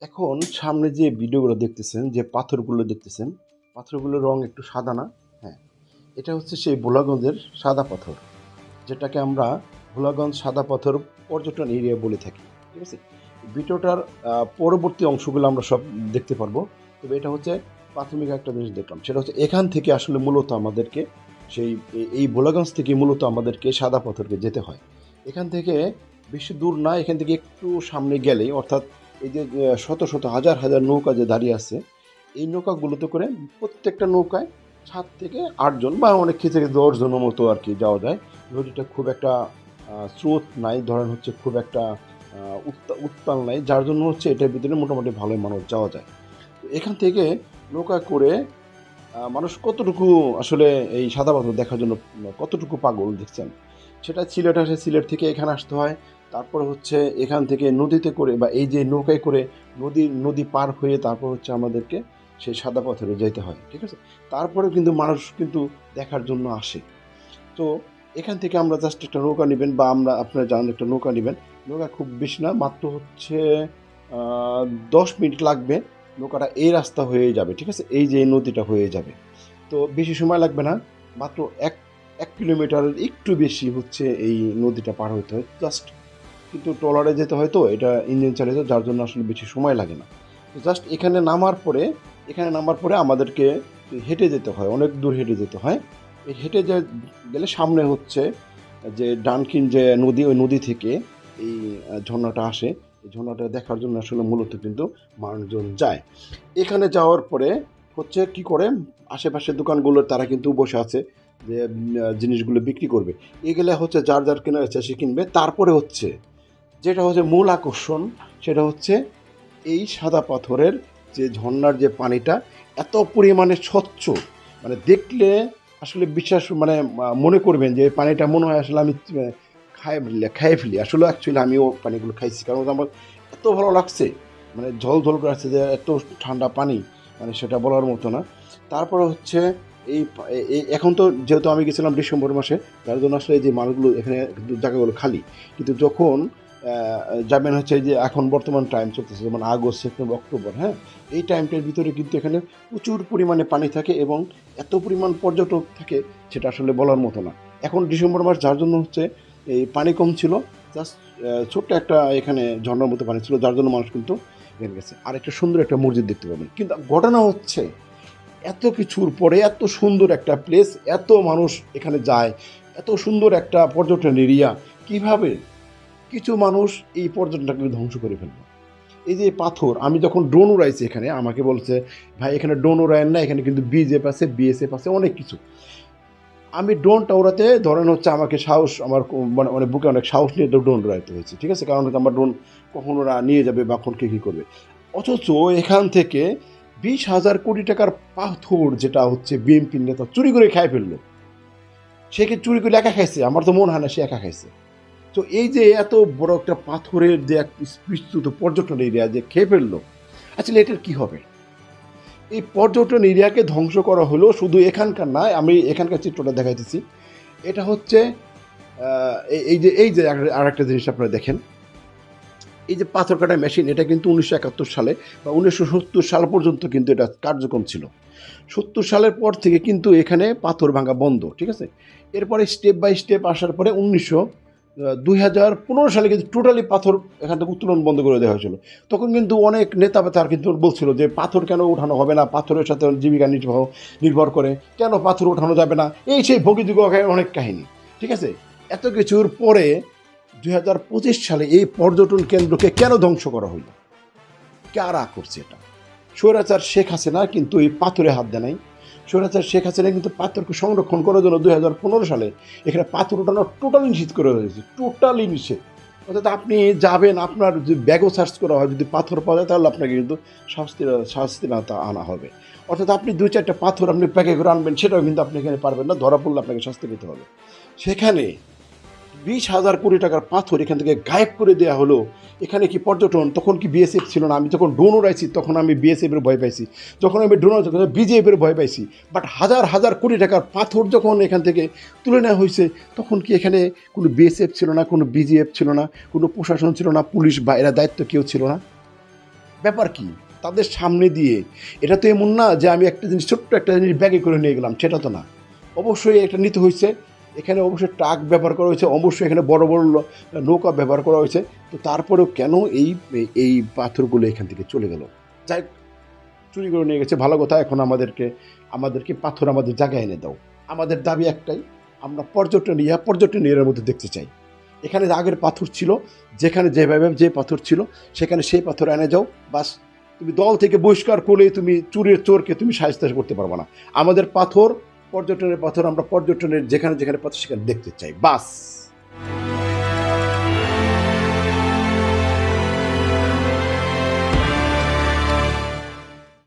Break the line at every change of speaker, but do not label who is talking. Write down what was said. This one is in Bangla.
এখন সামনে যে ভিডিওগুলো দেখতেছেন, যে পাথরগুলো দেখতেছেন পাথরগুলোর রং একটু সাদা না? হ্যাঁ। এটা হচ্ছে সেই ভোলাগঞ্জের সাদা পাথর, যেটাকে আমরা ভোলাগঞ্জ সাদা পাথর পর্যটন এরিয়া বলে থাকি। ঠিক আছে? ভিডিওটার পরবর্তী অংশগুলো আমরা সব দেখতে পারব। তবে এটা হচ্ছে প্রাথমিক একটা জিনিস দেখলাম। সেটা হচ্ছে এখান থেকে আসলে মূলত আমাদেরকে সেই এই- ভোলাগঞ্জ থেকে মূলত আমাদেরকে সাদা পাথরকে যেতে হয়। এখান থেকে বেশি দূর না, এখান থেকে একটু সামনে গেলেই, অর্থাৎ এই যে শত শত হাজার হাজার নৌকা যে দাঁড়িয়ে আছে, এই নৌকাগুলোতে করে প্রত্যেকটা নৌকায় সাত থেকে আটজন বা অনেক ক্ষেত্রে দশজনের মতো আর কি যাওয়া যায়। নদীটা খুব একটা স্রোত নাই, ধরেন হচ্ছে খুব একটা উত্তা- উত্তাল নাই, যার জন্য হচ্ছে এটার ভিতরে মোটামুটি ভালোই মানুষ যাওয়া যায়। এখান থেকে নৌকা করে মানুষ কতটুকু আসলে এই সাদা পাথর দেখার জন্য কতটুকু পাগল, দেখছেন? সেটা সিলেট আসে, সিলেট থেকে এখানে আসতে হয়। তারপর হচ্ছে এখান থেকে নদীতে করে বা এই যে নৌকায় করে নদী নদী পার হয়ে তারপর হচ্ছে আমাদেরকে সেই সাদা পাথরে যেতে হয়, ঠিক আছে? তারপরে কিন্তু মানুষ কিন্তু দেখার জন্য আসে। তো এখান থেকে আমরা জাস্ট একটা নৌকা নেবেন বা আমরা আপনারা জানেন একটা নৌকা নেবেন। নৌকা খুব বেশি না, মাত্র হচ্ছে দশ মিনিট লাগবে। নৌকাটা এই রাস্তা হয়ে যাবে, ঠিক আছে? এই যে নদীটা হয়ে যাবে। তো বেশি সময় লাগবে না, মাত্র এক এক কিলোমিটারের একটু বেশি হচ্ছে এই নদীটা পার হতে হয়। জাস্ট কিন্তু ট্রলারে যেতে হয় তো, এটা ইঞ্জিন চালিত যার জন্য আসলে বেশি সময় লাগে না। তো জাস্ট এখানে নামার পরে, এখানে নামার পরে আমাদেরকে হেঁটে যেতে হয়, অনেক দূর হেঁটে যেতে হয়। এই হেঁটে যে, গেলে সামনে হচ্ছে যে ডানকিন যে নদী, ওই নদী থেকে এই ঝর্ণাটা আসে। এই ঝর্ণাটা দেখার জন্য আসলে মূলত কিন্তু মানুষজন যায়। এখানে যাওয়ার পরে হচ্ছে কি করে, আশেপাশের দোকানগুলোর তারা কিন্তু বসে আছে যে জিনিসগুলো বিক্রি করবে। এগুলো হচ্ছে যার যার কেনার ইচ্ছা সে কিনবে। তারপরে হচ্ছে যেটা হচ্ছে মূল আকর্ষণ সেটা হচ্ছে এই সাদা পাথরের যে ঝর্নার যে পানিটা এত পরিমাণে স্বচ্ছ। মানে দেখলে আসলে বিশ্বাস মানে মনে করবেন যে পানিটা মনে হয় আসলে আমি আহ, খাই ফেলি। আসলে অ্যাকচুয়ালি আমিও পানিগুলো খাইছি কারণ আমার এত ভালো লাগছে। মানে ঝল ঝল করে আসছে যে এত ঠান্ডা পানি মানে সেটা বলার মতো না। তারপরে হচ্ছে এই এখন তো যেহেতু আমি গেছিলাম ডিসেম্বর মাসে তার জন্য আসলে যে মালগুলো এখানে জায়গাগুলো খালি। কিন্তু যখন যাবেন হচ্ছে যে এখন বর্তমান টাইম চলতেছে, যেমন আগস্ট, সেপ্টেম্বর, অক্টোবর হ্যাঁ? এই টাইমটার ভিতরে কিন্তু এখানে প্রচুর পরিমাণে পানি থাকে এবং এত পরিমাণ পর্যটক থাকে সেটা আসলে বলার মতো না। এখন ডিসেম্বর মাস, যার জন্য হচ্ছে এই পানি কম ছিল জাস্ট ছোট্ট একটা এখানে ঝর্ণার মতো পানি ছিল, যার জন্য মানুষ কিন্তু এখানে গেছে। আর একটা সুন্দর একটা মসজিদ দেখতে পাবেন। কিন্তু ঘটনা হচ্ছে, এত কিছুর পরে এত সুন্দর একটা প্লেস এত মানুষ এখানে যায়, এত সুন্দর একটা পর্যটন এরিয়া, কীভাবে কিছু মানুষ এই পর্যটনটাকে ধ্বংস করে ফেলল। এই যে পাথর, আমি যখন ড্রোন উড়াইছি এখানে, আমাকে বলছে, ভাই, এখানে ড্রোন উড়ায়েন না এখানে কিন্তু বিজেপ আছে বিএসএফ আছে, অনেক কিছু। আমি ড্রোনটা উড়াতে, ধরেন হচ্ছে আমাকে সাহস, আমার মানে মানে বুকে অনেক সাহস নিয়ে ড্রোন উড়াইতে হয়েছে, ঠিক আছে? কারণ আমার ড্রোন কখন ওরা নিয়ে যাবে বা কখন কে, কী করবে। অথচ এখান থেকে বিশ হাজার কোটি টাকার পাথর যেটা হচ্ছে বিএনপির নেতা চুরি করে খাই ফেলল। সে কি চুরি করে একা খাইছে? আমার তো মন হয় না সে একা খাইছে। তো এই যে এত বড় একটা পাথরের যে এক বিস্তৃত পর্যটন এরিয়া যে খেয়ে ফেলল, আসলে এটার কী হবে? এই পর্যটন এরিয়াকে ধ্বংস করা হলো শুধু এখানকার নয়, আমি এখানকার চিত্রটা দেখাইতেছি। এটা হচ্ছে এই- যে, এই যে আর একটা জিনিস আপনারা দেখেন। এই যে পাথর কাটা মেশিন, এটা কিন্তু উনিশশো একাত্তর সালে বা উনিশশো সত্তর সাল পর্যন্ত কিন্তু এটা কার্যক্রম ছিল। সত্তর সালের পর থেকে কিন্তু এখানে পাথর ভাঙা বন্ধ, ঠিক আছে? এরপরে স্টেপ বাই স্টেপ আসার পরে উনিশশো দুই হাজার পনেরো সালে কিন্তু টোটালি পাথর এখান থেকে উত্তোলন বন্ধ করে দেওয়া হয়েছিল। তখন কিন্তু অনেক নেতা তার কিন্তু বলছিল যে, পাথর কেন ওঠানো হবে না? পাথরের সাথে জীবিকা নির্বাহ, নির্ভর করে। কেন পাথর ওঠানো যাবে না? এই সেই ভোগীযুগ অনেক কাহিনী, ঠিক আছে? এত কিছুর পরে দুই হাজার পঁচিশ সালে এই পর্যটন কেন্দ্রকে কেন ধ্বংস করা হলো কারা করছে এটা? স্বৈরাচার শেখ হাসিনা কিন্তু এই পাথরে হাত দেয় নাই। স্বৈরাচার শেখ হাসিনা কিন্তু পাথরকে সংরক্ষণ করার জন্য দুই হাজার পনেরো সালে এখানে পাথর ওঠানো টোটালি নিষেধ করে হয়েছে টোটালি নিষেধ। অর্থাৎ আপনি যাবেন, আপনার যদি ব্যাগও সার্চ করা হয়, যদি পাথর পাওয়া যায়, তাহলে আপনাকে কিন্তু শাস্তি শাস্তি না তা আনা হবে। অর্থাৎ আপনি দুই চারটা পাথর আপনি প্যাকে করে আনবেন, সেটাও কিন্তু আপনি এখানে পারবেন না, ধরা পড়লে আপনাকে শাস্তি পেতে হবে। সেখানে বিশ হাজার কোটি টাকার পাথর এখান থেকে গায়েব করে দেওয়া হলো। এখানে কি পর্যটন? তখন কি বিএসএফ ছিল না? আমি যখন ড্রোন উড়াইছি, তখন আমি বিএসএফের ভয় পাইছি। যখন আমি ড্রোন তখন বিজেপির ভয় পাইছি। বাট হাজার হাজার কোটি টাকার পাথর যখন এখান থেকে তুলে নেওয়া হয়েছে তখন কি এখানে কোনো বিএসএফ ছিল না, কোনো বিজিএফ ছিল না, কোনো প্রশাসন ছিল না, পুলিশ বা এরা দায়িত্ব কেউ ছিল না? ব্যাপার কি? তাদের সামনে দিয়ে, এটা তো এমন না যে আমি একটা জিনিস, ছোট্ট একটা জিনিস ব্যাগে করে নিয়ে গেলাম, সেটা তো না। অবশ্যই এটা নিতে হয়েছে এখানে অবশ্যই ট্রাক ব্যবহার করা হয়েছে, অবশ্যই এখানে বড় বড় নৌকা ব্যবহার করা হয়েছে। তো তারপরেও কেন এই এই পাথরগুলো এখান থেকে চলে গেল? যাই চুরি করে নিয়ে গেছে, ভালো কথা। এখন আমাদেরকে আমাদেরকে পাথর আমাদের জায়গায় এনে দাও। আমাদের দাবি একটাই, আমরা পর্যটন ইয়া পর্যটন এর মধ্যে দেখতে চাই। এখানে আগের পাথর ছিল, যেখানে যেভাবে যে পাথর ছিল, সেখানে সেই পাথর এনে যাও। বাস, তুমি দল থেকে বহিষ্কার করলে তুমি চুরের চোরকে তুমি সাহায্য করতে পারবে না। আমাদের পাথর পর্যটনের পাথর আমরা পর্যটনের যেখানে যেখানে পথ সেখানে দেখতে চাই। বাস!